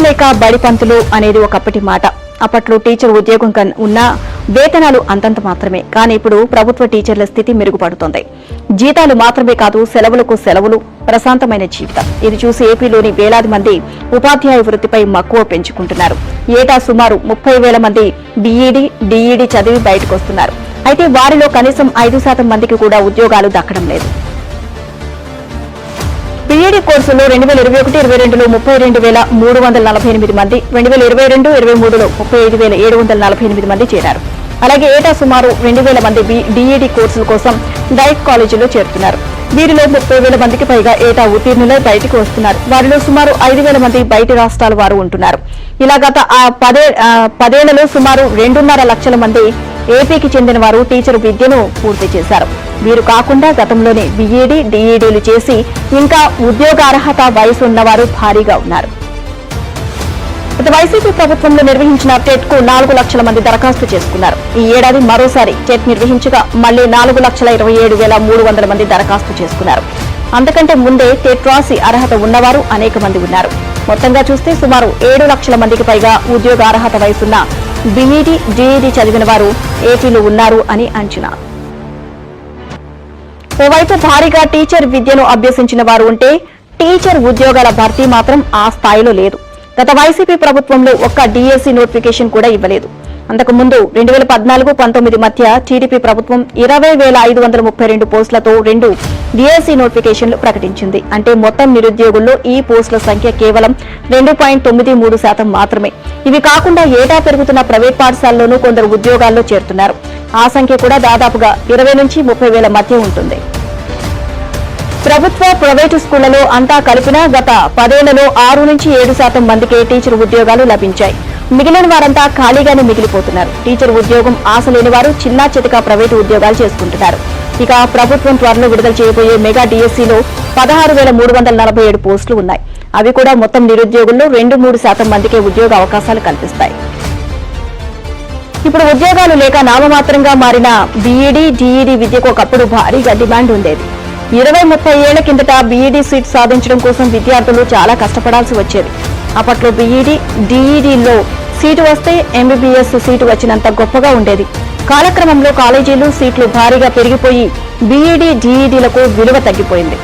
లేక లేక బడి పంతులు అనేది ఒకప్పటి మాట. అప్పట్లో టీచర్ ఉద్యోగం కన్- ఉన్నా వేతనాలు అంతంత మాత్రమే. కానీ ఇప్పుడు ప్రభుత్వ టీచర్ల స్థితి మెరుగుపడుతోంది. జీతాలు మాత్రమే కాదు సెలవులకు సెలవులు ప్రశాంతమైన జీవితం. ఇది చూసి ఏపీలోని వేలాది మంది ఉపాధ్యాయ వృత్తిపై మక్కువ పెంచుకుంటున్నారు. ఏటా సుమారు ముప్పై వేల మంది బీఈడీ డీఈడీ చదివి బయటకు వస్తున్నారు అయితే వారిలో కనీసం ఐదు శాతం మందికి కూడా ఉద్యోగాలు దక్కడం లేదు. బీఈడీ కోర్సులో రెండు వేల ఇరవై ఒకటి ఇరవై రెండులో ముప్పై రెండు వేల మూడు వందల నలభై ఎనిమిది మంది రెండు వేల ఇరవై రెండు ఇరవై మూడులో ముప్పై ఐదు వేల ఏడు వందల నలభై ఎనిమిది మంది చేరారు. అలాగే ఏటా సుమారు రెండు వేల మంది డీఈడీ కోర్సుల కోసం డైట్ కాలేజీలో చేరుతున్నారు. వీరిలో ముప్పై వేల మందికి పైగా ఏటా ఉత్తీర్ణులై బయటకు వస్తున్నారు. వారిలో సుమారు ఐదు వేల మంది బయటి రాష్ట్రాల వారు ఉంటున్నారు. ఇలా గత పదే పదేళ్ళలో సుమారు రెండున్నర లక్షల మంది ఏపీకి చెందిన వారు టీచర్ విద్యను పూర్తి చేశారు. వీరు కాకుండా గతంలోనే బీఈడీ డీఈడీలు చేసి ఇంకా ఉద్యోగార్హత వయసు ఉన్నవారు భారీగా ఉన్నారు. గత వైసీపీ ప్రభుత్వంలో నిర్వహించిన టెట్కు నాలుగు లక్షల మంది దరఖాస్తు చేసుకున్నారు. ఈ ఏడాది మరోసారి టెట్ నిర్వహించగా మళ్ళీ నాలుగు లక్షల ఇరవై ఏడు వేల మూడు వందల మంది దరఖాస్తు చేసుకున్నారు. అంతకంటే ముందే టెట్ రాసి అర్హత ఉన్నవారు అనేక మంది ఉన్నారు. మొత్తంగా చూస్తే సుమారు ఏడు లక్షల మందికి పైగా ఉద్యోగ అర్హత వయసున్న బీఈడీ డీఈడీ చదివిన వారు ఏపీలో ఉన్నారు అని అంచనా. ఓవైపు భారీగా టీచర్ విద్యను అభ్యసించిన వారు ఉంటే టీచర్ ఉద్యోగాల భర్తీ మాత్రం ఆ స్థాయిలో లేదు. గత వైసీపీ ప్రభుత్వంలో ఒక్క డిఎస్సీ నోటిఫికేషన్ కూడా ఇవ్వలేదు. అంతకుముందు రెండు వేల పద్నాలుగు పంతొమ్మిది మధ్య టీడీపీ ప్రభుత్వం ఇరవై వేల ఐదు వందల ముప్పై రెండు పోస్టులతో రెండు డిఎస్సీ నోటిఫికేషన్లు ప్రకటించింది. అంటే మొత్తం నిరుద్యోగుల్లో ఈ పోస్టుల సంఖ్య కేవలం రెండు పాయింట్ తొమ్మిది మూడు శాతం మాత్రమే. ఇవి కాకుండా ఏటా పెరుగుతున్న ప్రైవేట్ పాఠశాలలోనూ కొందరు ఉద్యోగాల్లో చేరుతున్నారు. ఆ సంఖ్య కూడా దాదాపుగా ఇరవై నుంచి ముప్పై వేల మధ్య ఉంటుంది. ప్రభుత్వ ప్రైవేటు స్కూళ్ళలో అంతా కలిపినా గత పదేళ్ళలో ఆరు నుంచి ఏడు శాతం మందికే టీచర్ ఉద్యోగాలు లభించాయి. మిగిలిన వారంతా ఖాళీగానే మిగిలిపోతున్నారు. టీచర్ ఉద్యోగం ఆశ లేని వారు చిన్నా చితక ప్రైవేటు ఉద్యోగాలు చేసుకుంటున్నారు. ఇక ప్రభుత్వం త్వరలో విడుదల చేయబోయే మెగా డిఎస్సీలో పదహారు వేల మూడు వందల నలభై ఏడు పోస్టులు ఉన్నాయి. అవి కూడా మొత్తం నిరుద్యోగుల్లో రెండు మూడు శాతం మందికే ఉద్యోగ అవకాశాలు కల్పిస్తాయి. ఇప్పుడు ఉద్యోగాలు లేక నామమాత్రంగా మారిన బీఈడీ డీఈడీ విద్యకు ఒకప్పుడు భారీగా డిమాండ్ ఉండేది. ఇరవై ముప్పై ఏళ్ళ కిందట బీఈడీ సీట్ సాధించడం కోసం విద్యార్థులు చాలా కష్టపడాల్సి వచ్చేది. అప్పట్లో బీఈడీ డీఈడీలో సీటు వస్తే ఎంబీబీఎస్ సీటు వచ్చినంత గొప్పగా ఉండేది. కాలక్రమంలో కాలేజీలు సీట్లు భారీగా పెరిగిపోయి బీఈడీ డీఈడీలకు విలువ తగ్గిపోయింది.